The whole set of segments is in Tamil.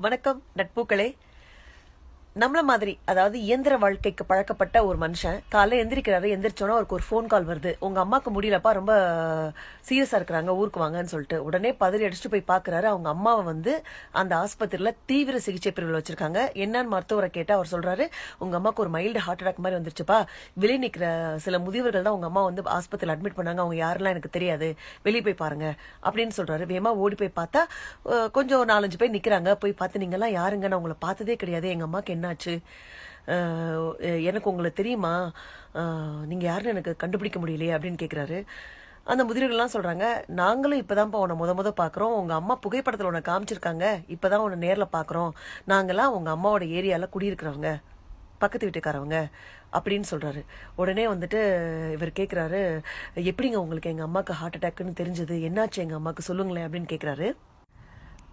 வணக்கம் நட்பூக்களே நம்மள மாதிரி அதாவது இயந்திர வாழ்க்கைக்கு பழக்கப்பட்ட ஒரு மனுஷன் காலைல எந்திரிக்கிறாரு எந்திரிச்சோன்னா அவருக்கு ஒரு ஃபோன் கால் வருது. உங்க அம்மாக்கு முடியலப்பா ரொம்ப சீரியஸா இருக்கிறாங்க ஊருக்கு வாங்கன்னு சொல்லிட்டு. உடனே பதறி அடிச்சுட்டு போய் பாக்குறாரு. அவங்க அம்மாவை வந்து அந்த ஆஸ்பத்திரியில தீவிர சிகிச்சை பிரிவில் வச்சிருக்காங்க. என்னன்னு மருத்துவரை கேட்டா அவர் சொல்றாரு உங்க அம்மாக்கு ஒரு மைல்டு ஹார்ட் அட்டாக் மாதிரி வந்துருச்சுப்பா. வெளியே நிக்கிற சில முதியவர்கள் தான் உங்க அம்மா வந்து ஆஸ்பத்திரியில் அட்மிட் பண்ணாங்க. அவங்க யாரெல்லாம் எனக்கு தெரியாது. வெளியே போய் பாருங்க. அப்படின்னு சொல்றாரு. வேமா ஓடி போய் பார்த்தா கொஞ்சம் நாலஞ்சு பேர் நிக்கிறாங்க. போய் பார்த்து நீங்க எல்லாம் யாருங்க நான் உங்களை பார்த்ததே கிடையாது. எங்க அம்மாக்கு என்னாச்சு? எனக்கு உங்களை தெரியுமா? நீங்கள் யாருன்னு எனக்கு கண்டுபிடிக்க முடியலையே அப்படின்னு கேட்குறாரு அந்த முதிர்கள்லாம் சொல்கிறாங்க நாங்களும் இப்பதான்ப்பா உன்னை முத முத பார்க்குறோம் உங்கள் அம்மா புகைப்படத்தில் உன்னை காமிச்சிருக்காங்க. இப்போ தான் உன்னை நேரில் பார்க்குறோம் நாங்களாம் உங்கள் அம்மாவோட ஏரியாவில் குடியிருக்கிறவங்க. பக்கத்து வீட்டுக்காரவங்க. அப்படின்னு சொல்கிறாரு உடனே வந்துட்டு இவர் கேட்குறாரு எப்படிங்க உங்களுக்கு எங்கள் அம்மாவுக்கு ஹார்ட் அட்டாக்குன்னு தெரிஞ்சது? என்னாச்சு எங்கள் அம்மாவுக்கு சொல்லுங்களேன். அப்படின்னு கேட்குறாரு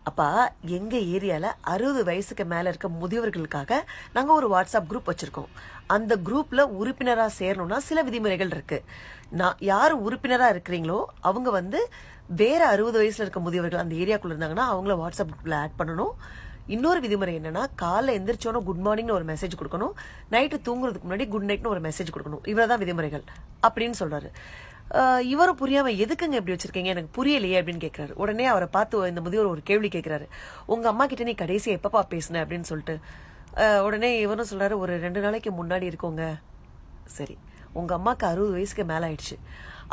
அப்பா எங்க ஏரியால அறுபது வயசுக்கு மேல இருக்க முதியவர்களுக்காக நாங்க ஒரு வாட்ஸ்அப் குரூப் வச்சிருக்கோம். அந்த குரூப்ல உறுப்பினரா சேரணும்னா சில விதிமுறைகள் இருக்கு. நான் யார் உறுப்பினரா இருக்கிறீங்களோ அவங்க வந்து வேற அறுபது வயசுல இருக்க முதியவர்கள் அந்த ஏரியாக்குள்ள இருந்தாங்கன்னா அவங்கள வாட்ஸ்அப் குரூப்ல ஆட் பண்ணணும். இன்னொரு விதிமுறை என்னன்னா காலைல எந்திரிச்சோன்னு குட் மார்னிங்னு ஒரு மெசேஜ் கொடுக்கணும். நைட்டு தூங்குறதுக்கு முன்னாடி குட் நைட்னு ஒரு மெசேஜ் கொடுக்கணும். இவ்வளவுதான் விதிமுறைகள். அப்படின்னு சொல்றாரு. இவரும் புரியாம எதுக்குங்க இப்படி வச்சிருக்கீங்க? எனக்கு புரியலையே அப்படின்னு கேட்கிறாரு உடனே அவரை பார்த்து இந்த முதியோர் ஒரு கேள்வி கேட்கிறாரு உங்க அம்மா கிட்ட நீ கடைசியா எப்பப்பா பேசுன? அப்படின்னு சொல்லிட்டு. உடனே இவரும் சொல்றாரு ஒரு ரெண்டு நாளைக்கு முன்னாடி இருக்கோங்க. சரி. உங்க அம்மாக்கு அறுபது வயசுக்கு மேல ஆயிடுச்சு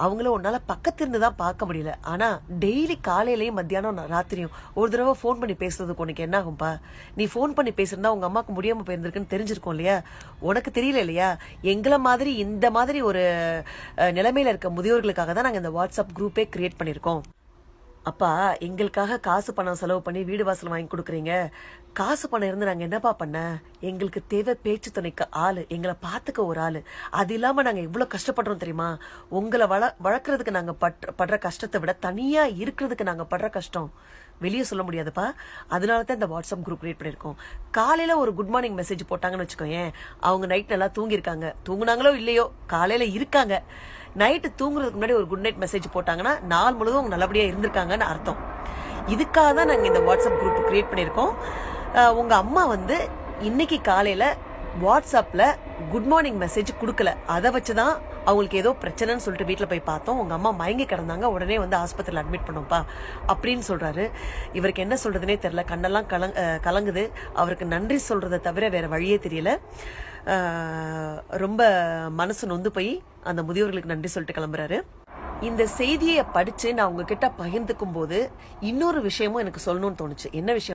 அவங்கள உன்னால பக்கத்து இருந்து தான் பார்க்க முடியல. ஆனா டெய்லி காலையிலயும் மத்தியானம் ராத்திரியும் ஒரு தடவை ஃபோன் பண்ணி பேசுறதுக்கு உனக்கு என்ன ஆகும்பா? நீ ஃபோன் பண்ணி பேசுறதா உங்க அம்மாக்கு முடியாம போயிருந்திருக்குன்னு தெரிஞ்சிருக்கும் இல்லையா? உனக்கு தெரியல இல்லையா? எங்களை மாதிரி இந்த மாதிரி ஒரு நிலைமையில இருக்க முதியோர்களுக்காக தான் நாங்க இந்த வாட்ஸ்அப் குரூப்பே கிரியேட் பண்ணிருக்கோம் அப்பா எங்களுக்காக காசு பணம் செலவு பண்ணி வீடு வாசல் வாங்கி கொடுக்குறீங்க. காசு பணம் இருந்து நாங்கள் என்னப்பா பண்ண? எங்களுக்கு தேவை பேச்சு துணைக்கு ஆள். எங்களை பார்த்துக்க ஒரு ஆள். அது இல்லாமல் நாங்கள் எவ்வளோ கஷ்டப்படுறோம் தெரியுமா? உங்களை வள வளர்க்குறதுக்கு நாங்கள் பட் படுற கஷ்டத்தை விட தனியாக இருக்கிறதுக்கு நாங்கள் படுற கஷ்டம். வெளியே சொல்ல முடியாதுப்பா. அதனால தான் இந்த வாட்ஸ்அப் குரூப் கிரியேட் பண்ணியிருக்கோம். காலையில் ஒரு குட் மார்னிங் மெசேஜ் போட்டாங்கன்னு வச்சுக்கோங்க அவங்க நைட் நல்லா தூங்கியிருக்காங்க. தூங்குனாங்களோ இல்லையோ காலையில் இருக்காங்க. நைட்டு தூங்குறதுக்கு முன்னாடி ஒரு குட் நைட் மெசேஜ் போட்டாங்கன்னா நாள் முழுவதும் அவங்க நல்லபடியாக இருந்திருக்காங்கன்னு அர்த்தம். இதுக்காக தான் நாங்கள் இந்த வாட்ஸ்அப் குரூப் கிரியேட் பண்ணியிருக்கோம். உங்கள் அம்மா வந்து இன்னைக்கு காலையில் வாட்ஸ்அப்பில் குட் மார்னிங் மெசேஜ் கொடுக்கல. அதை வச்சு தான் அவங்களுக்கு ஏதோ பிரச்சனைன்னு சொல்லிட்டு வீட்டில் போய் பார்த்தோம். உங்கள் அம்மா மயங்கி கிடந்தாங்க. உடனே வந்து ஆஸ்பத்திரியில் அட்மிட் பண்ணோம்ப்பா அப்படின்னு சொல்கிறாரு இவருக்கு என்ன சொல்கிறதுனே தெரில கண்ணெல்லாம் கலங் கலங்குது. அவருக்கு நன்றி சொல்கிறத தவிர வேறு வழியே தெரியல. ரொம்ப மனசு நொந்து போய் அந்த முதியோர்களுக்கு நன்றி சொல்லிட்டு கிளம்புறாரு. இந்த செய்தியை படிச்சு நான் உங்ககிட்ட பகிர்ந்துக்கும் போது இன்னொரு விஷயமும் எனக்கு சொல்லணும்னு தோணுச்சு. என்ன விஷயம்?